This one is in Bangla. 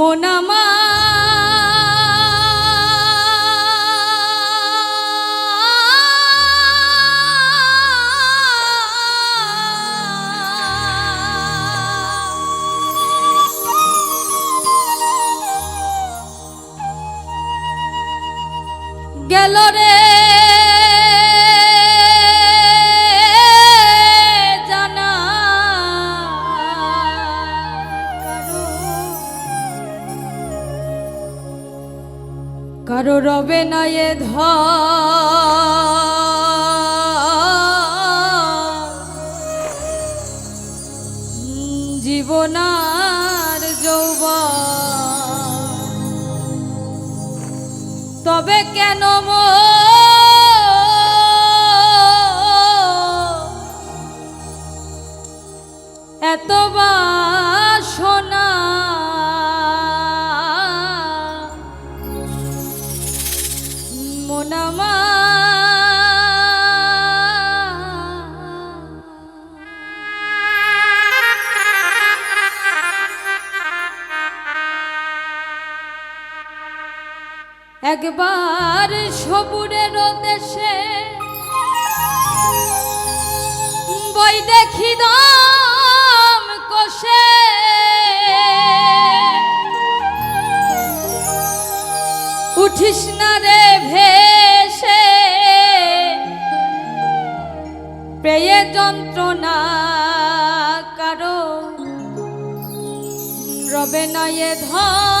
মোনামা রবে না এ ধর জীবনার যৌব তবে কেন মো একবার সবুরের দেশে। বই দেখি দাম কষে। উঠিস না রে ভেসে। পেয়ে যন্ত্রণা কারও। রবে না এ ধর